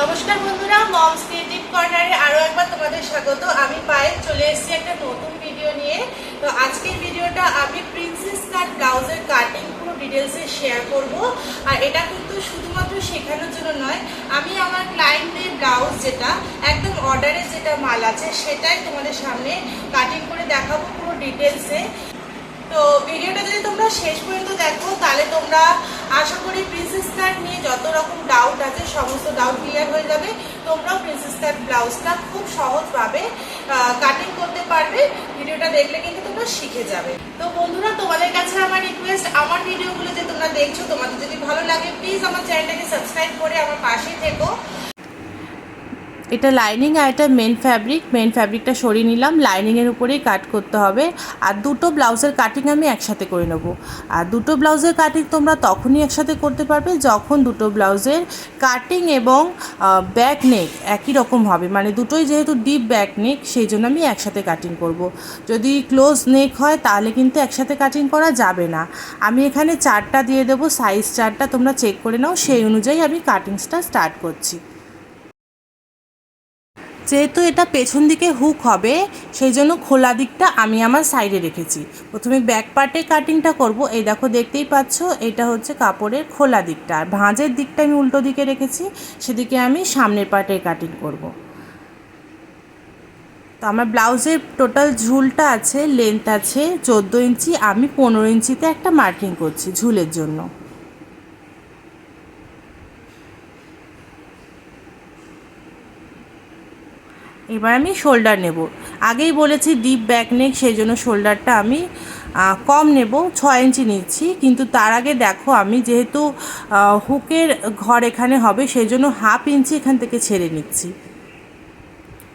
নমস্কার বন্ধুরা moms creative কর্নারে আরও একবার তোমাদের স্বাগত। আমি পায়েল, চলে এসেছি একটা নতুন ভিডিও নিয়ে। তো আজকের ভিডিওটা আমি প্রিন্সেস কাট ব্লাউজের কাটিং পুরো ডিটেলসে শেয়ার করব। আর এটা কিন্তু শুধুমাত্র শেখানোর জন্য নয়, আমি আমার ক্লায়েন্টদের ব্লাউজ যেটা, একদম অর্ডারে যেটা মাল আছে, সেটাই তোমাদের সামনে কাটিং করে দেখাবো পুরো ডিটেলসে তো ভিডিওটা যদি তোমরা শেষ পর্যন্ত দেখো, তাহলে তোমরা আশা করি প্রিন্সেস কাট নিয়ে যত রকম ডাউট আছে, সমস্ত ডাউট ক্লিয়ার হয়ে যাবে। তোমরাও প্রিন্সেস কাট ব্লাউজটা খুব সহজভাবে কাটিং করতে পারবে। ভিডিওটা দেখলে কিন্তু তোমরা শিখে যাবে। তো বন্ধুরা, তোমাদের কাছে আমার রিকোয়েস্ট আমার ভিডিওগুলো যে তোমরা দেখছ, তোমাদের যদি ভালো লাগে প্লিজ আমার চ্যানেলটাকে সাবস্ক্রাইব করে আমার পাশেই থেকো। এটা লাইনিং আর এটা মেন ফ্যাব্রিক মেন ফ্যাব্রিকটা সরিয়ে নিলাম। লাইনিংয়ের উপরেই কাট করতে হবে। আর দুটো ব্লাউজের কাটিং আমি একসাথে করে নেব। আর দুটো ব্লাউজের কাটিং তোমরা তখনই একসাথে করতে পারবে যখন দুটো ব্লাউজের কাটিং এবং ব্যাক নেক একই রকম হবে। মানে দুটোই যেহেতু ডিপ ব্যাক নেক সেই জন্য আমি একসাথে কাটিং করব। যদি ক্লোজ নেক হয়, তাহলে কিন্তু একসাথে কাটিং করা যাবে না। আমি এখানে চারটা দিয়ে দেবো সাইজ চারটা তোমরা চেক করে নাও। সেই অনুযায়ী আমি কাটিংসটা স্টার্ট করছি। যেহেতু এটা পেছন দিকে হুক হবে, সেই জন্য খোলা দিকটা আমি আমার সাইডে রেখেছি। প্রথমে ব্যাক পার্টে কাটিংটা করব। এই দেখো দেখতেই পাচ্ছ, এটা হচ্ছে কাপড়ের খোলা দিকটা। আর ভাঁজের দিকটা আমি উল্টো দিকে রেখেছি, সেদিকে আমি সামনের পার্টে কাটিং করব। তো আমার ব্লাউজের টোটাল ঝুলটা আছে লেন্থ আছে, চোদ্দ ইঞ্চি, আমি পনেরো ইঞ্চিতে একটা মার্কিং করছি ঝুলের জন্য। এবার আমি শোল্ডার নেব। আগেই বলেছি ডিপ ব্যাক নেক সেই জন্য শোল্ডারটা আমি কম নেব, ছয় ইঞ্চি নিচ্ছি। কিন্তু তার আগে দেখো, আমি যেহেতু হুকের ঘর এখানে হবে, সেই জন্য হাফ ইঞ্চি এখান থেকে ছেড়ে নিচ্ছি।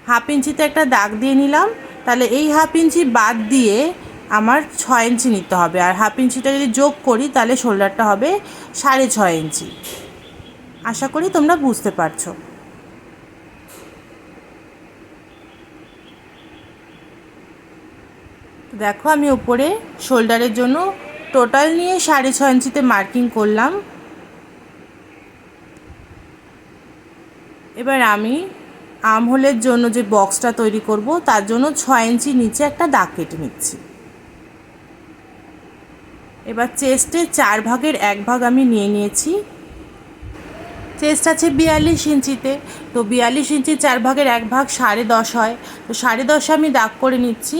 হাফ ইঞ্চিতে একটা দাগ দিয়ে নিলাম। তাহলে এই হাফ ইঞ্চি বাদ দিয়ে আমার ছয় ইঞ্চি নিতে হবে। আর হাফ ইঞ্চিটা যদি যোগ করি, তাহলে শোল্ডারটা হবে সাড়ে ছয় ইঞ্চি। আশা করি তোমরা বুঝতে পারছ। দেখো আমি উপরে শোল্ডারের জন্য টোটাল নিয়ে সাড়ে ছ ইঞ্চিতে মার্কিং করলাম। এবার আমি আমহোলের জন্য যে বক্সটা তৈরি করব, তার জন্য ছয় ইঞ্চি নিচে একটা দাগ কেটে নিচ্ছি। এবার চেস্টে চার ভাগের এক ভাগ আমি নিয়ে নিয়েছি। চেস্ট আছে বিয়াল্লিশ ইঞ্চিতে। তো বিয়াল্লিশ ইঞ্চি চার ভাগের এক ভাগ সাড়ে দশ হয়। তো সাড়ে দশে আমি দাগ করে নিচ্ছি।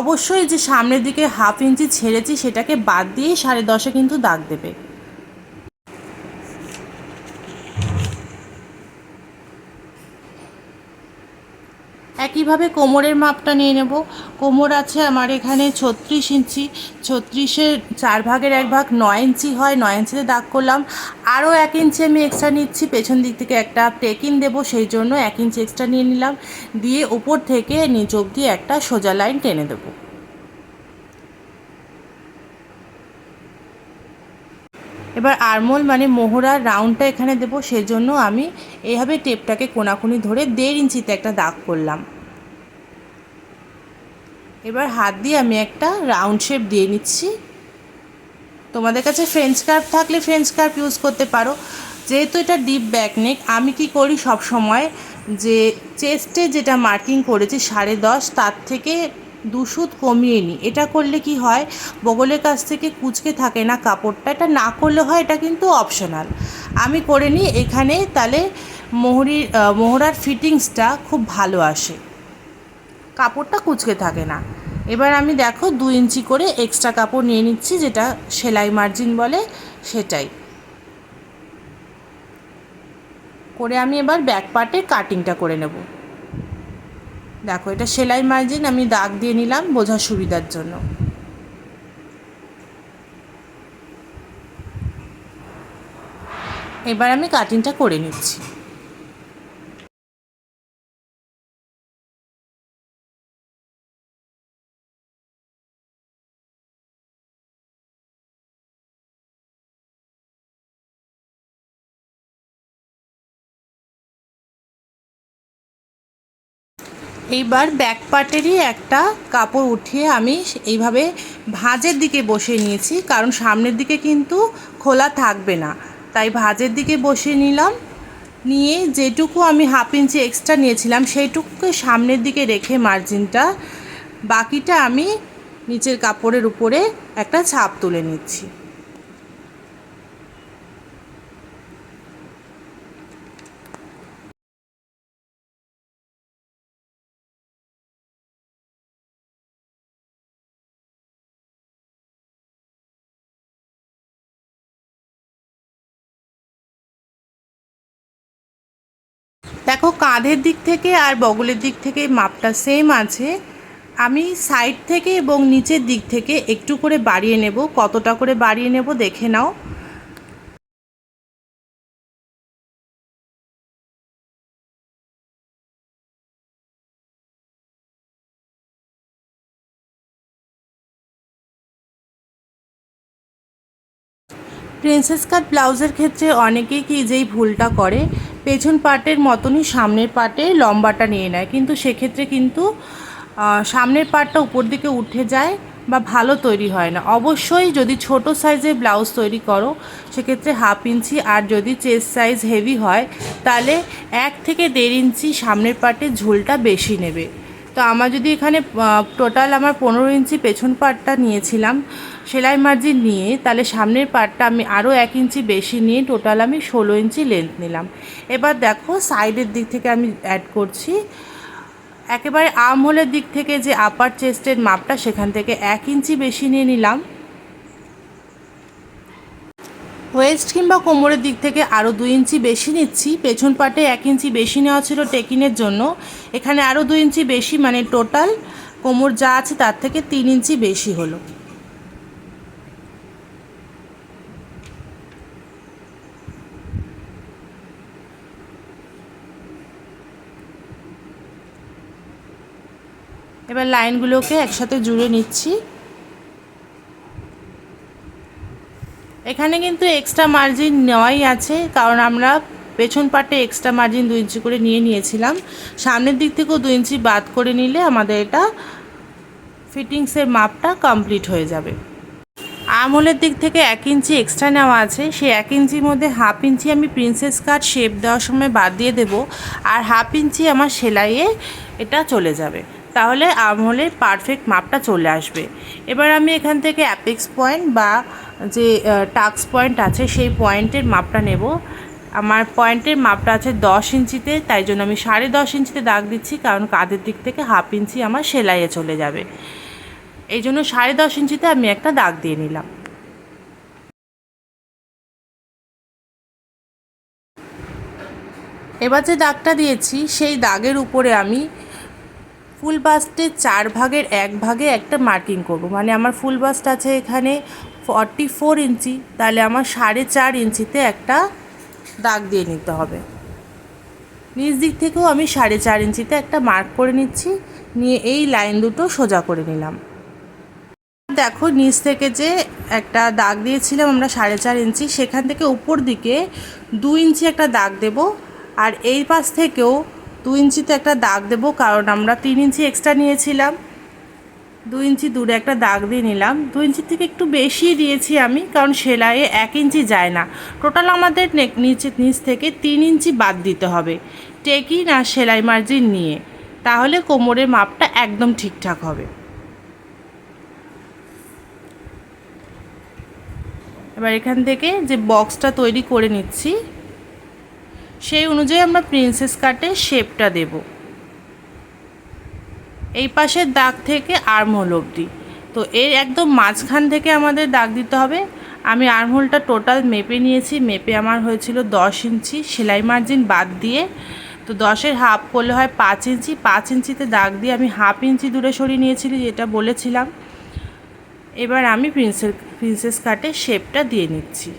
অবশ্যই যে সামনের দিকে হাফ ইঞ্চি ছেড়েছি, সেটাকে বাদ দিয়ে সাড়ে দশে কিন্তু দাগ দেবে। একইভাবে কোমরের মাপটা নিয়ে নেব। কোমর আছে আমার এখানে ছত্রিশ ইঞ্চি। ছত্রিশের চার ভাগের এক ভাগ নয় ইঞ্চি হয়, নয় ইঞ্চিতে দাগ করলাম। আরও এক ইঞ্চি আমি এক্সট্রা নিচ্ছি, পেছন দিক থেকে একটা টেকিং দেবো, সেই জন্য এক ইঞ্চি এক্সট্রা নিয়ে নিলাম। দিয়ে উপর থেকে নিচ অবধি একটা সোজা লাইন টেনে দেবো। এবার আরমোল মানে মোহরার রাউন্ডটা এখানে দেবো, সেই জন্য আমি এইভাবে টেপটাকে কোনাকুনি ধরে দেড় ইঞ্চিতে একটা দাগ করলাম। এবার হাত দিয়ে আমি একটা রাউন্ড শেপ দিয়ে নিচ্ছি। তোমাদের কাছে ফ্রেঞ্চ কার্ভ থাকলে ফ্রেঞ্চ কার্ভ ইউজ করতে পারো। যেহেতু এটা ডিপ ব্যাক নেক আমি কি করি সব সময় যে চেস্টে যেটা মার্কিং করেছি সাড়ে দশ, তার থেকে দুশুদ কমিয়ে নিই। এটা করলে কি হয়, বগলের কাছ থেকে কুচকে থাকে না কাপড়টা, এটা না করলে হয়, এটা কিন্তু অপশনাল আমি করে নিই, এখানে তাহলে মোহরির মোহরার ফিটিংসটা খুব ভালো আসে। কাপড়টা কুচকে থাকে না। এবার আমি দেখো দু ইঞ্চি করে এক্সট্রা কাপড় নিয়ে নিচ্ছি, যেটা সেলাই মার্জিন বলে সেটাই। করে আমি এবার ব্যাক পার্টে কাটিংটা করে নেব। দেখো এটা সেলাই মার্জিন আমি দাগ দিয়ে নিলাম বোঝার সুবিধার জন্য। এবার আমি কাটিংটা করে নিচ্ছি। এইবার ব্যাক পার্টেরই একটা কাপড় উঠিয়ে আমি এইভাবে ভাঁজের দিকে বসিয়ে নিয়েছি, কারণ সামনের দিকে কিন্তু খোলা থাকবে না। তাই ভাঁজের দিকে বসিয়ে নিলাম। নিয়ে যেটুকু আমি হাফ ইঞ্চি এক্সট্রা নিয়েছিলাম, সেইটুকুকে সামনের দিকে রেখে মার্জিনটা বাকিটা আমি নিচের কাপড়ের উপরে একটা ছাপ তুলে নিচ্ছি। দেখো কাঁধের দিক থেকে আর বগলের দিক থেকে মাপটা সেম আছে। আমি সাইড থেকে এবং নিচের দিক থেকে একটু করে বাড়িয়ে নেব, কতটা করে বাড়িয়ে নেব দেখে নাও। প্রিন্সেস কাট ব্লাউজের ক্ষেত্রে অনেকেই কি যেই ভুলটা করে, পেছন পার্টের মতনই সামনের পার্টে লম্বাটা নিয়ে নেয়। কিন্তু সেক্ষেত্রে কিন্তু সামনের পার্টটা উপর দিকে উঠে যায় বা ভালো তৈরি হয় না। অবশ্যই যদি ছোট সাইজের ব্লাউজ তৈরি করো, সেক্ষেত্রে হাফ ইঞ্চি আর যদি চেস্ট সাইজ হেভি হয়, তাহলে এক থেকে দেড় ইঞ্চি সামনের পার্টে ঝুলটা বেশি নেবে। তো আমার যদি এখানে টোটাল আমার পনেরো ইঞ্চি পেছন পাটটা নিয়েছিলাম, সেলাই মার্জিন নিয়ে, তাহলে সামনের পাটটা আমি আরও এক ইঞ্চি বেশি নিয়ে টোটাল আমি ষোলো ইঞ্চি লেন্থ নিলাম। এবার দেখো সাইডের দিক থেকে আমি অ্যাড করছি। একেবারে আম হোলের দিক থেকে যে আপার চেস্টের মাপটা, সেখান থেকে এক ইঞ্চি বেশি নিয়ে নিলাম। ওয়েস্ট কিংবা কোমরের দিক থেকে আরও দুই ইঞ্চি বেশি নিচ্ছি। পেছন পাটে এক ইঞ্চি বেশি নেওয়া ছিল টেকিনের জন্য। এখানে আরও দুই ইঞ্চি বেশি মানে টোটাল কোমর যা আছে তার থেকে তিন ইঞ্চি বেশি হলো। এবার লাইনগুলোকে একসাথে জুড়ে নিচ্ছি। এখানে কিন্তু এক্সট্রা মার্জিন নেওয়াই আছে, কারণ আমরা পেছন পাটে এক্সট্রা মার্জিন দু ইঞ্চি করে নিয়ে নিয়েছিলাম। সামনের দিক থেকেও দু ইঞ্চি বাদ করে নিলে আমাদের এটা ফিটিংসের মাপটা কমপ্লিট হয়ে যাবে। আমলের দিক থেকে এক ইঞ্চি এক্সট্রা নেওয়া আছে, সেই এক ইঞ্চির মধ্যে হাফ ইঞ্চি আমি প্রিন্সেস কাট শেপ দেওয়ার সময় বাদ দিয়ে দেব, আর হাফ ইঞ্চি আমার সেলাইয়ে এটা চলে যাবে। তাহলে আমলের পারফেক্ট মাপটা চলে আসবে। এবার আমি এখান থেকে অ্যাপেক্স পয়েন্ট বা যে টাক্স পয়েন্ট আছে, সেই পয়েন্টের মাপটা নেব। আমার পয়েন্টের মাপটা আছে দশ ইঞ্চিতে, তাই জন্য আমি সাড়ে দশ ইঞ্চিতে দাগ দিচ্ছি, কারণ কাঁধের দিক থেকে হাফ ইঞ্চি আমার সেলাইয়ে চলে যাবে। এই জন্য সাড়ে দশ ইঞ্চিতে আমি একটা দাগ দিয়ে নিলাম। এবার যে দাগটা দিয়েছি, সেই দাগের উপরে আমি ফুল বাস্টের চার ভাগের এক ভাগে একটা মার্কিং করব। মানে আমার ফুল বাস্ট আছে এখানে ফর্টি ফোর ইঞ্চি, তাহলে আমার সাড়ে চার ইঞ্চিতে একটা দাগ দিয়ে নিতে হবে। নিচ দিক থেকেও আমি সাড়ে চার ইঞ্চিতে একটা মার্ক করে নিচ্ছি, নিয়ে এই লাইন দুটো সোজা করে নিলাম। দেখো, নিচ থেকে যে একটা দাগ দিয়েছিলাম আমরা সাড়ে চার ইঞ্চি, সেখান থেকে উপর দিকে দু ইঞ্চি একটা দাগ দেব, আর এই পাশ থেকেও দু ইঞ্চিতে একটা দাগ দেব, কারণ আমরা তিন ইঞ্চি এক্সট্রা নিয়েছিলাম। দু ইঞ্চি দূরে একটা দাগ দিয়ে নিলাম। দু ইঞ্চি থেকে একটু বেশি দিয়েছি আমি, কারণ সেলাইয়ে এক ইঞ্চি যায় না। টোটাল আমাদের নেক নিচে, নিচ থেকে তিন ইঞ্চি বাদ দিতে হবে। টেকিন আর সেলাই মার্জিন নিয়ে। তাহলে কোমরের মাপটা একদম ঠিকঠাক হবে। এবার এখান থেকে যে বক্সটা তৈরি করে নিচ্ছি সেই অনুযায়ী আমরা প্রিন্সেস কাটের শেপটা দেব। এই পাশের দাগ থেকে আর্মহোল অবধি। তো এর একদম মাঝখান থেকে আমাদের দাগ দিতে হবে। আমি আর্মহোলটা টোটাল মেপে নিয়েছি। মেপে আমার হয়েছিল দশ ইঞ্চি। সেলাই মার্জিন বাদ দিয়ে তো দশের হাফ করলে হয় পাঁচ ইঞ্চি। পাঁচ ইঞ্চিতে দাগ দিয়ে আমি হাফ ইঞ্চি দূরে সরিয়ে নিয়েছিলি, যেটা বলেছিলাম। এবার আমি প্রিন্সেস প্রিন্সেস কাটে শেপটা দিয়ে নিচ্ছি।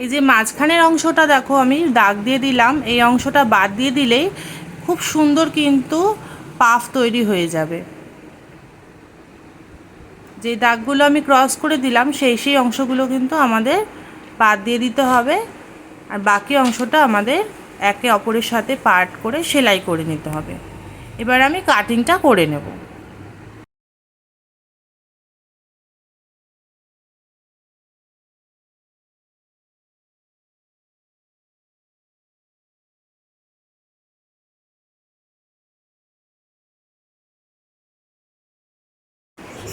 এই যে মাঝখানের অংশটা দেখো, আমি দাগ দিয়ে দিলাম। এই অংশটা বাদ দিয়ে দিলেই খুব সুন্দর কিন্তু পাফ তৈরি হয়ে যাবে। যে দাগগুলো আমি ক্রস করে দিলাম, সেই সেই অংশগুলো কিন্তু আমাদের বাদ দিয়ে দিতে হবে। আর বাকি অংশটা আমাদের একে অপরের সাথে পার্ট করে সেলাই করে নিতে হবে। এবার আমি কাটিংটা করে নেব।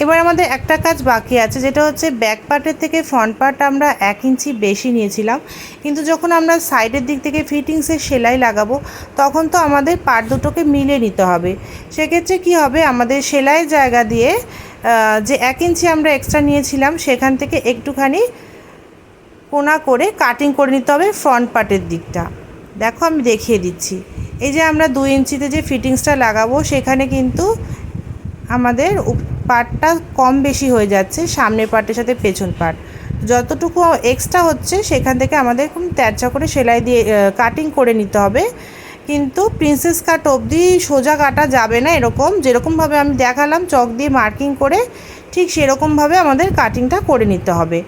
এবার আমাদের একটা কাজ বাকি আছে, যেটা হচ্ছে ব্যাক পার্টের থেকে ফ্রন্ট পার্ট আমরা এক ইঞ্চি বেশি নিয়েছিলাম। কিন্তু যখন আমরা সাইডের দিক থেকে ফিটিংসের সেলাই লাগাবো, তখন তো আমাদের পার্ট দুটোকে মিলে নিতে হবে। সেক্ষেত্রে কি হবে? আমাদের সেলাই জায়গা দিয়ে যে এক ইঞ্চি আমরা এক্সট্রা নিয়েছিলাম, সেখান থেকে একটুখানি কোনা করে কাটিং করে নিতে হবে ফ্রন্ট পার্টের দিকটা। দেখো আমি দেখিয়ে দিচ্ছি। এই যে আমরা দুই ইঞ্চিতে যে ফিটিংসটা লাগাবো, সেখানে কিন্তু আমাদের পার্টটা কম বেশি হয়ে যাচ্ছে, সামনের পার্টের সাথে পেছন পার্ট যতটুকু এক্সট্রা হচ্ছে, সেখান থেকে আমাদের খুব তেরচা করে সেলাই দিয়ে কাটিং করে নিতে হবে। কিন্তু প্রিন্সেস কাট অবধি সোজা কাটা যাবে না এরকম। যেরকমভাবে আমি দেখালাম, চক দিয়ে মার্কিং করে, ঠিক সেরকমভাবে আমাদের কাটিংটা করে নিতে হবে।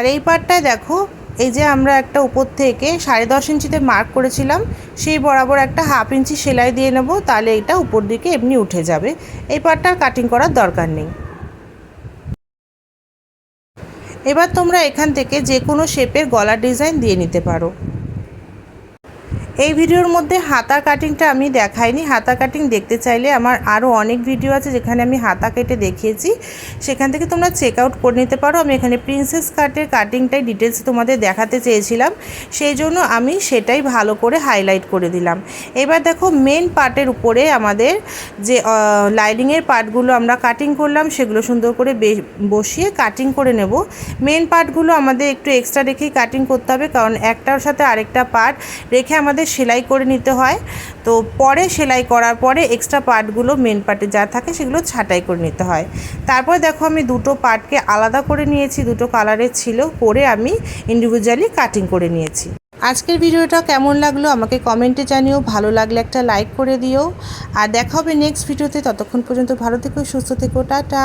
আর এই পার্টটায় দেখো, এই যে আমরা একটা উপর থেকে সাড়ে দশ ইঞ্চিতে মার্ক করেছিলাম, সেই বরাবর একটা হাফ ইঞ্চি সেলাই দিয়ে নেব, তাহলে এটা উপর দিকে এমনি উঠে যাবে। এই পার্টটার কাটিং করার দরকার নেই। এবার তোমরা এখান থেকে যে কোনো শেপের গলার ডিজাইন দিয়ে নিতে পারো। এই ভিডিওর মধ্যে হাতা কাটিংটা আমি দেখাইনি। হাতা কাটিং দেখতে চাইলে আমার আরও অনেক ভিডিও আছে যেখানে আমি হাতা কেটে দেখিয়েছি। সেখান থেকে তোমরা চেক আউট করে নিতে পারো। আমি এখানে প্রিন্সেস কাটের কাটিংটাই ডিটেলস তোমাদের দেখাতে চেয়েছিলাম। সেই জন্য আমি সেটাই ভালো করে হাইলাইট করে দিলাম। এবার দেখো মেন পার্টের উপরে আমাদের যে লাইনিংয়ের পার্টগুলো আমরা কাটিং করলাম, সেগুলো সুন্দর করে বসিয়ে কাটিং করে নেব। মেন পার্টগুলো আমাদের একটু এক্সট্রা রেখেই কাটিং করতে হবে, কারণ একটার সাথে আরেকটা পার্ট রেখে আমাদের সেলাই করে নিতে হয়। তো পরে সেলাই করার পরে এক্সট্রা পার্টগুলো মেন পার্টে যা থাকে সেগুলো ছাঁটাই করে নিতে হয়। তারপর দেখো আমি দুটো পার্টকে আলাদা করে নিয়েছি, দুটো কালারের ছিল, করে আমি ইন্ডিভিজুয়ালি কাটিং করে নিয়েছি। আজকের ভিডিওটা কেমন লাগল আমাকে কমেন্টে জানিও, ভালো লাগলে একটা লাইক করে দিও। আর দেখা হবে নেক্সট ভিডিওতে ততক্ষণ পর্যন্ত ভালো থেকো, সুস্থ থেকো, টাটা।